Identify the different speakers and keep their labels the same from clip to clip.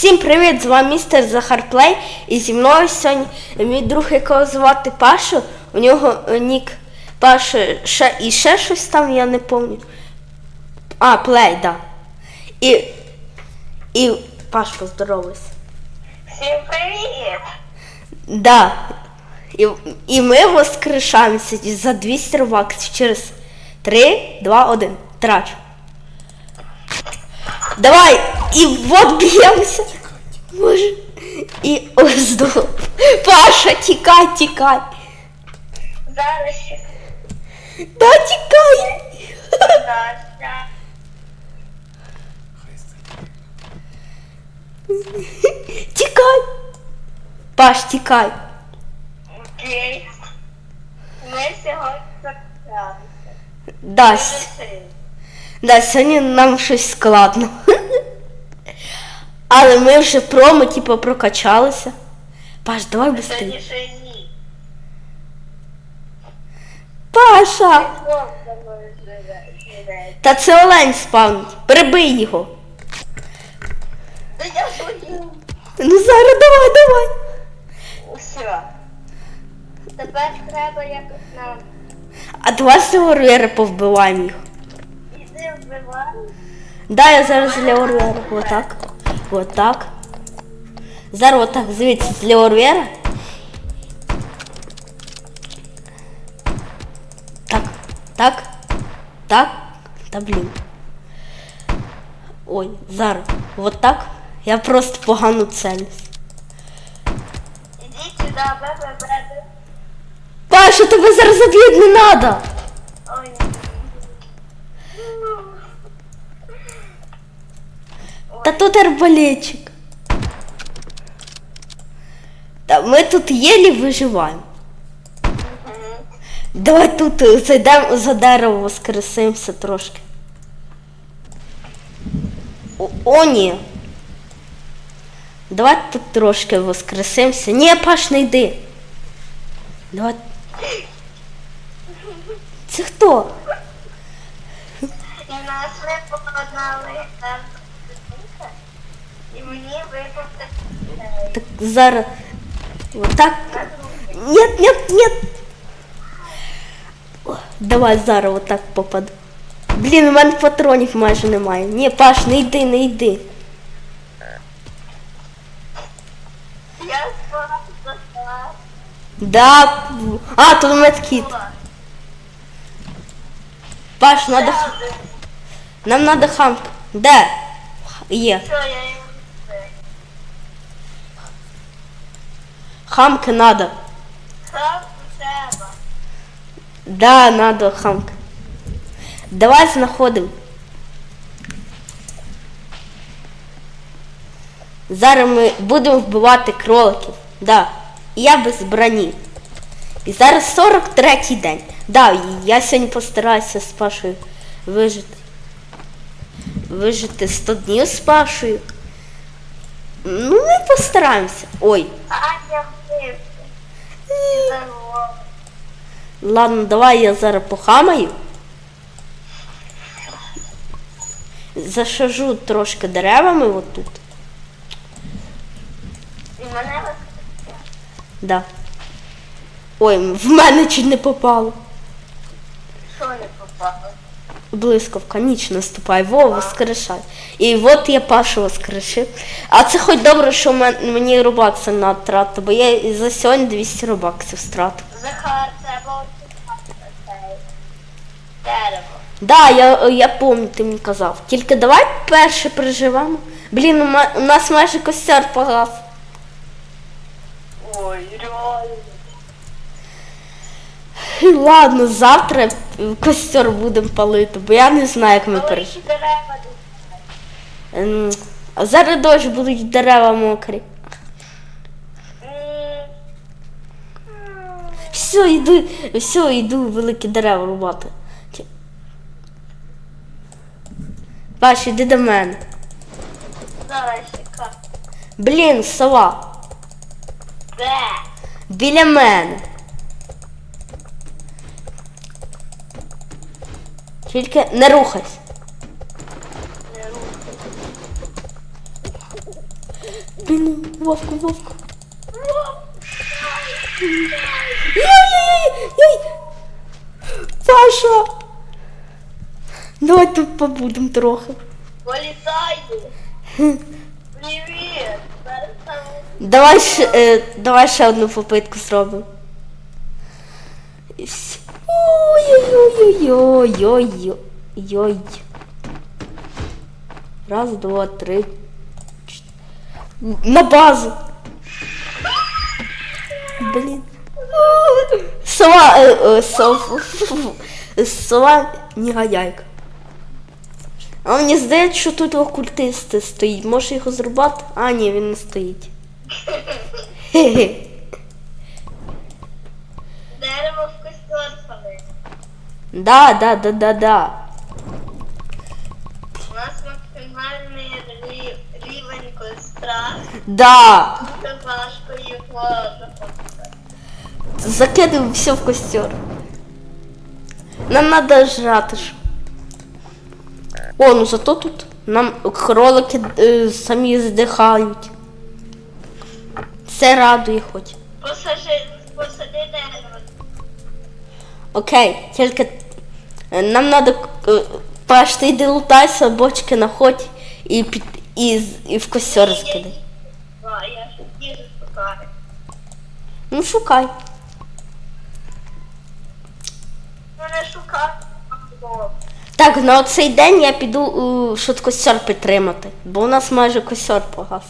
Speaker 1: Всім привіт! З вами містер Захарплей. І зі мною сьогодні мій друг, якого звати Паша. У нього е, нік Паша ще, і ще щось там, я не пам'ятаю. А, плей, да. І. І. Паш, поздоровайся.
Speaker 2: Всім привіт!
Speaker 1: Да. І, і ми воскрешаємося за 200 робаксів через 3, 2, 1. Трач. Давай! І вот б'ємося. Боже. І ось здорово. Паша, тікай, тікай.
Speaker 2: Зараз ще
Speaker 1: Да, тікай.
Speaker 2: подача.
Speaker 1: Тікай. Паш, тікай.
Speaker 2: Окей. Ми сьогодні закралися.
Speaker 1: Да,
Speaker 2: Дуже
Speaker 1: с-
Speaker 2: сильно.
Speaker 1: Да, сьогодні нам щось складно. Але ми вже про, ми типу прокачалися. Паш, давай
Speaker 2: ні.
Speaker 1: Паша! Та це олень спавнить. Прибий його.
Speaker 2: Та я бою.
Speaker 1: Ну зараз давай, давай.
Speaker 2: Все. Тепер треба якось нам
Speaker 1: А давай з Леорвера повбиваємо їх.
Speaker 2: Іди.
Speaker 1: Да, я зараз з Леорвера. Отак. Отак. Зараз отак, звідси з Леорвера. Так, так, так. Та блін. Ой, зараз. Вот так. Я просто погано целюсь.
Speaker 2: Ідіть сюди, бе-бе-бе.
Speaker 1: Паша, тебе зараз заб'ють не надо.
Speaker 2: Ой.
Speaker 1: Та тут арбалетчик. Та ми тут єлі виживаємо.
Speaker 2: Мгм.
Speaker 1: Давай тут е, зайдемо за дерево, воскресимося трошки. О, о ні. Давай тут трошки воскресимося. Ні, Паш, не йди. Давай. Це хто?
Speaker 2: І в нас випала одна легендарна картинка, І мені випав такий
Speaker 1: Так зараз.
Speaker 2: На другий.
Speaker 1: Нет, нет, нет. О, Давай зараз отак попаду. Блін, у мене патронів майже немає. Ні, Паш, не йди, не йди.
Speaker 2: Я спала.
Speaker 1: Да. А, тут медкіт. Паш, надо. Нам надо хамп. Де? Є.
Speaker 2: Що я йому все?
Speaker 1: Хамки надо.
Speaker 2: Сам треба.
Speaker 1: Да, надо хамки. Давай знаходимо. Зараз ми будемо вбивати кроликів. Да. Я без броні. І зараз 43-й день. Да, я сьогодні постараюся з Пашою вижити. Вижити 100 днів з Пашою. Ну, ми постараємося. Ой. Ладно, давай я зараз похамаю. Зашажу трошки деревами отут.
Speaker 2: І мене
Speaker 1: Да. Ой, в мене чуть не попало.
Speaker 2: що не попало?
Speaker 1: Блискавка, ніч наступай, во, воскрешай. І от я Пашу воскрешив. А це хоч добре, що мен- мені робакси тратити, бо я і за сьогодні 200 робаксів стратив.
Speaker 2: Захар, треба очікати цей дерево.
Speaker 1: Да, я, я пам'ятаю, ти мені казав. Тільки давай перше переживемо. Блін, у, ма- у нас майже костер погас.
Speaker 2: Ой, реально.
Speaker 1: Ладно, завтра костер будемо палити, бо я не знаю, як ми
Speaker 2: десь.
Speaker 1: Ем, А зараз дощ будуть дерева мокрі. Все, йду, все, йду великі дерева рубати. Паш, іди до мене. Блін, сова. Біля мене. Тільки не рухайся.
Speaker 2: Не рухай.
Speaker 1: Блін, Вовку, Вовку. Ой-ой-ой! Паша! Давай тут побудемо трохи.
Speaker 2: Політаю. Привіт.
Speaker 1: Давай ще, е, давай ще одну попитку зробимо. Ой-ой-ой-ой-ой-ой-ой. Раз, два, три. На базу. Блін. Сова, е, е, сов, сова негодяйка. А мені здається, що тут окультисти стоїть. Може його зрубати? А, ні, він не стоїть. Хе-хе.
Speaker 2: дерево в костер спалити.
Speaker 1: Да, да, да, да, да.
Speaker 2: У нас максимальний рі- рівень костра.
Speaker 1: Да.
Speaker 2: Дуже важко його заходити.
Speaker 1: Закидывай все в костер. Нам надо жрати ж. О, ну зато тут нам кролики е, самі здихають. Це радує хоч.
Speaker 2: Посажи, посади дерево.
Speaker 1: Окей, тільки нам надо е, Паш, ти йди лутайся, бочки находь і, під, і, з- і в костер
Speaker 2: шукаю.
Speaker 1: Ну шукай.
Speaker 2: Ну.
Speaker 1: Так, на оцей день я піду у, щоб костер підтримати, бо у нас майже костер погас.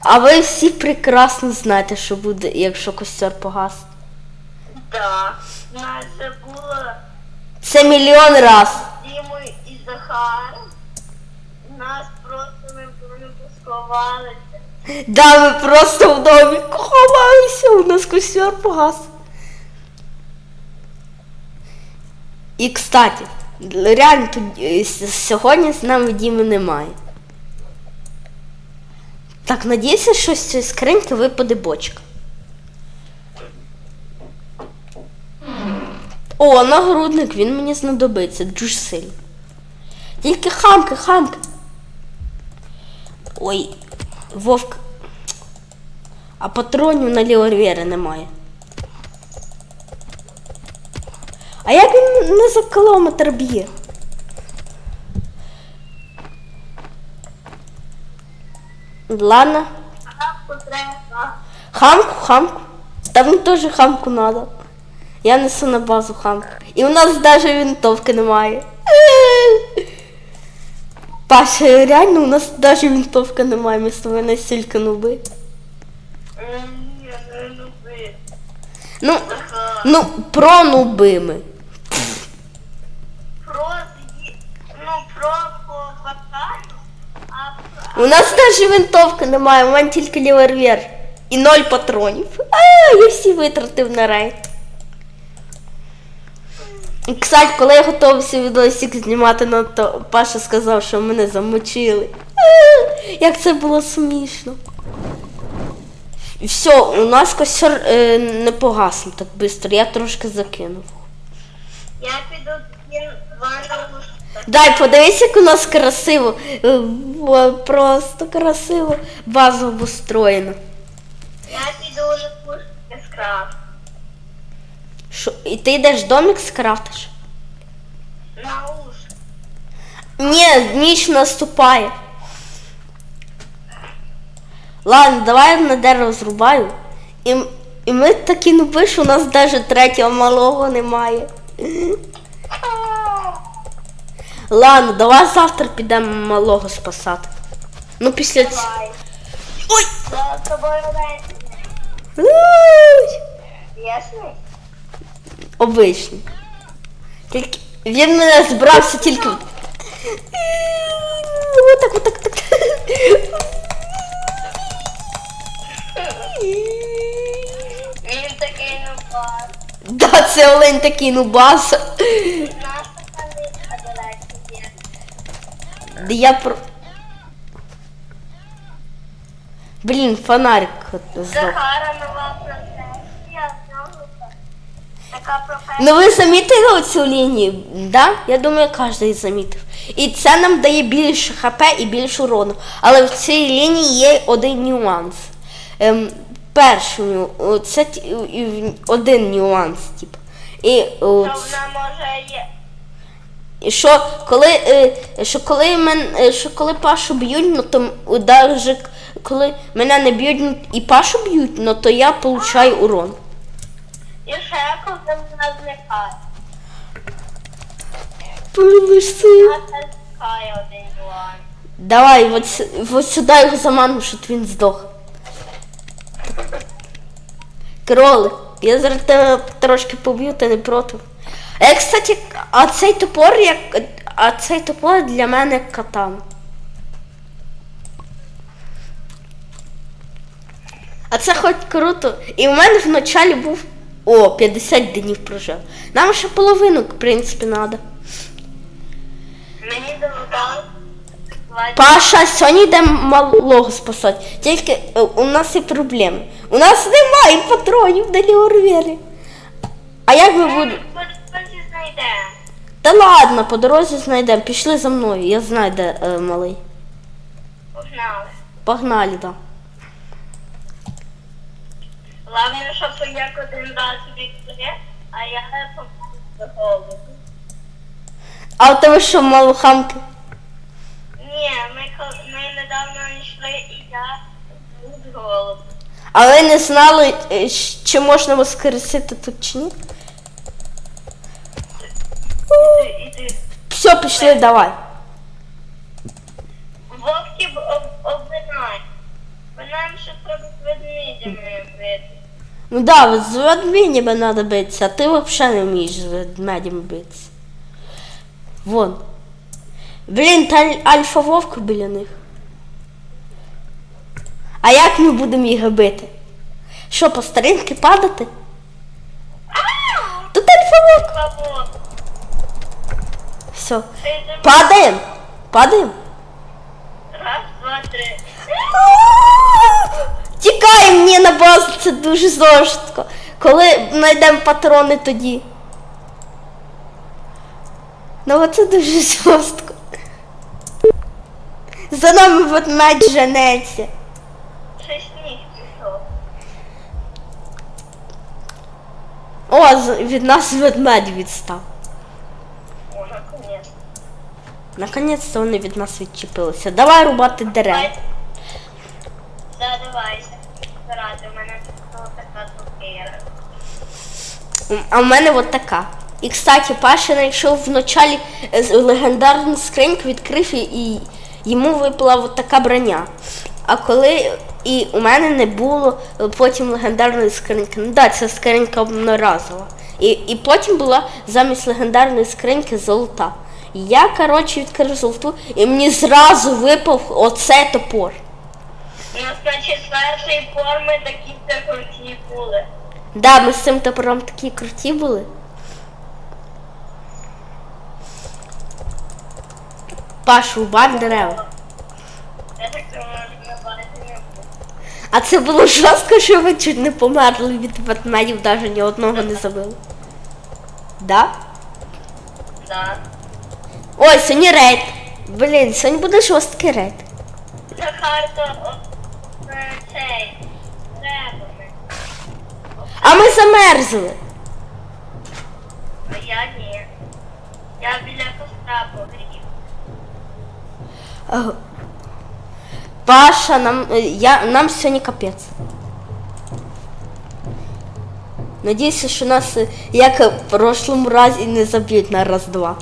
Speaker 1: А ви всі прекрасно знаєте, що буде, якщо костер погас.
Speaker 2: Да. У це було
Speaker 1: Це мільйон раз.
Speaker 2: з Дімою і Захаром. Нас просто ми ми.
Speaker 1: Да, ми просто в домі ховалися, у нас костер погас. І кстати, реально тут е, сьогодні з нами Діми немає. Так, надіюся, що з цієї скриньки випаде бочка. О, нагрудник, він мені знадобиться дуже сильно. Тільки хамки, хамки. Ой, вовк. А патронів на ліорвєри немає. А як він не за кілометр б'є? Ладно.
Speaker 2: Хапку треба.
Speaker 1: Хамку, хамку. Та мені теж хамку надо. Я несу на базу хамку. І у нас навіть винтовки немає. Паша, реально у нас навіть винтовки немає, ми з тобою настільки нуби.
Speaker 2: Ні, не люби.
Speaker 1: Ну,
Speaker 2: Захар.
Speaker 1: ну, про нуби ми.
Speaker 2: Про з'ї- ну про попадаю, а про
Speaker 1: У нас навіть винтовки немає, у мене тільки лівервер. І ноль патронів. А, я всі витратив на рейд. Кстати, коли я готувався відосик знімати, на то Паша сказав, що мене замочили. Як це було смішно. І все, у нас костер е, не погасне так швидко, я трошки закинув.
Speaker 2: я піду два.
Speaker 1: Дай, подивись, як у нас красиво. Е, Просто красиво. База обустроєна.
Speaker 2: Я піду ловушки скрафт.
Speaker 1: Що, і ти йдеш домик скрафтиш?
Speaker 2: На уші.
Speaker 1: Ні, ніч наступає. Ладно, давай я на дерево зрубаю. І, і ми такі нуби, що у нас навіть третього малого немає. Ладно, давай завтра підемо малого спасати. Ну після цього. Ой!
Speaker 2: Я з тобою лечу.
Speaker 1: Обичний. Тільки він мене збирався тільки. от- Отак, отак, так.
Speaker 2: Він такий нубар.
Speaker 1: Да, це олень такий нубас.
Speaker 2: Наша калитка, до речі, є.
Speaker 1: Да я про. Блін, фонарик здох.
Speaker 2: Захара нова. Така професія.
Speaker 1: Ну ви замітили цю лінію? Да? Я думаю, кожен замітив. І це нам дає більше хп і більше урону. Але в цій лінії є один нюанс. Ем, перший це один нюанс, типу. І, о,
Speaker 2: Що вона може є.
Speaker 1: і що коли, е, що коли мен, е, що коли Пашу б'ють, ну то даже коли мене не б'ють і Пашу б'ють, ну то я получаю урон.
Speaker 2: Вона зникає.
Speaker 1: Полишся.
Speaker 2: Вона зникає один.
Speaker 1: Давай, от, с- от сюди його заману, щоб він здох. Кролик, я зараз тебе трошки поб'ю, ти не проти. Е, кстати, а цей топор як. А цей топор для мене катан. А це хоч круто. І в мене вначалі був. О, 50 днів прожив. Нам ще половину, в принципі, треба.
Speaker 2: Мені додали.
Speaker 1: Паша, сьогодні йдемо малого спасати. Тільки е, у нас є проблеми. У нас немає патронів на револьвері. А як будемо?
Speaker 2: Потім.
Speaker 1: Та ладно, по дорозі знайдемо. Пішли за мною, я знаю, де е, малий.
Speaker 2: Погнали.
Speaker 1: Погнали, да.
Speaker 2: Головне, щоб як один раз відкриє, а я не попав до голоду.
Speaker 1: А у тебе що, малохамки?
Speaker 2: Ні, ми, ми недавно йшли і я з голоду.
Speaker 1: А ви не знали, щ- чи можна воскресити тут чи ні?
Speaker 2: Іди, іди.
Speaker 1: Все, пішли, давай.
Speaker 2: Вовки б об, обминай. Бо нам ще треба з ведмідями бити.
Speaker 1: Ну да, от з ведмедями треба битися, а ти взагалі не вмієш з ведмедями битися. Вон. Блін, та альфа-вовк біля них. А як ми будемо їх бити? Що, по старинки падати? Тут альфа-вовк.
Speaker 2: Бабо,
Speaker 1: Все. Падаємо. Падаємо.
Speaker 2: раз, два, три.
Speaker 1: На базу, це дуже жорстко. Коли знайдемо патрони тоді. Ну оце дуже жорстко. За нами ведмедь женеться.
Speaker 2: Ще сніг пішов.
Speaker 1: О, з- від нас ведмедь відстав.
Speaker 2: О, наконець.
Speaker 1: Наконець-то вони від нас відчепилися. Давай рубати дерева.
Speaker 2: Давай. Задавайся. Збирати, у мене така.
Speaker 1: А в мене от така. І, кстати, Паша знайшов в началі е, легендарну скриньку, відкрив і, і йому випала от така броня. А коли і у мене не було е, потім легендарної скриньки. Ну да, ця скринька одноразова. І, і потім була замість легендарної скриньки золота. Я, коротше, відкрив золоту, і мені зразу випав оцей топор.
Speaker 2: Значить, з першої форми такі це круті були.
Speaker 1: Да, ми з цим топором такі круті були. Паш, рубай дерева. А це було жорстко, що ви чуть не померли від ведмедів, навіть ні одного не забили. Да?
Speaker 2: Да.
Speaker 1: Ой, сьогодні рейд. Блін, сьогодні буде жорсткий рейд.
Speaker 2: Захар, то
Speaker 1: А ми замерзли.
Speaker 2: А я ні. Я біля костра погрів.
Speaker 1: Ага. Паша, нам, я, нам сьогодні капець. Надіюся, що нас, як в прошлому разі, не заб'ють на раз-два.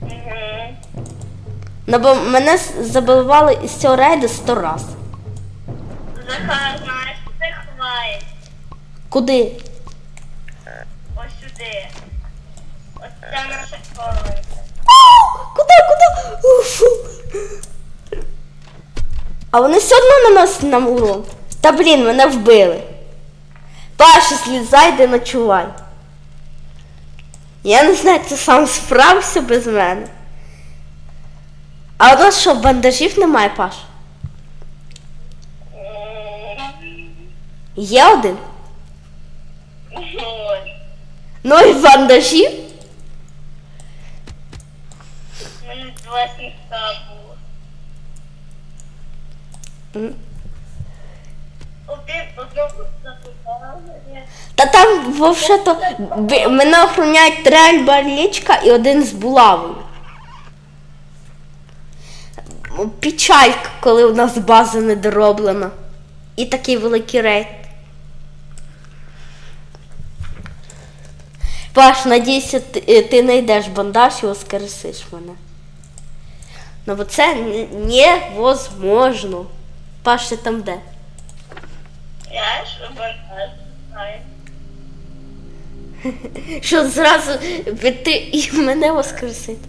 Speaker 2: Угу.
Speaker 1: Ну, бо мене забивали із цього рейду сто раз.
Speaker 2: Знаєш, ти хваєш.
Speaker 1: Куди?
Speaker 2: Ось сюди. Ось це наша колонка.
Speaker 1: Куди, куди? Уфу. А вони все одно наносять нам урон. Та блін, мене вбили. Паша, злізай, де ночувай. Я не знаю, ти сам справився без мене. А у нас що, бандажів немає, Паш? Є один?
Speaker 2: Ой.
Speaker 1: Ну і бандажі.
Speaker 2: У мене два сніжка було.
Speaker 1: М.
Speaker 2: Один одного запитали.
Speaker 1: Та там вовше-то б- мене охороняють трель барлічка і один з булавою. Печалька, коли у нас база недороблена. І такий великий рейд. Паш, надійся, ти, е, ти знайдеш бандаж і воскресиш мене. Ну бо це невозможно. Паш, ти там де?
Speaker 2: Я ж бандаж знаю.
Speaker 1: Що зразу ти і мене воскресити.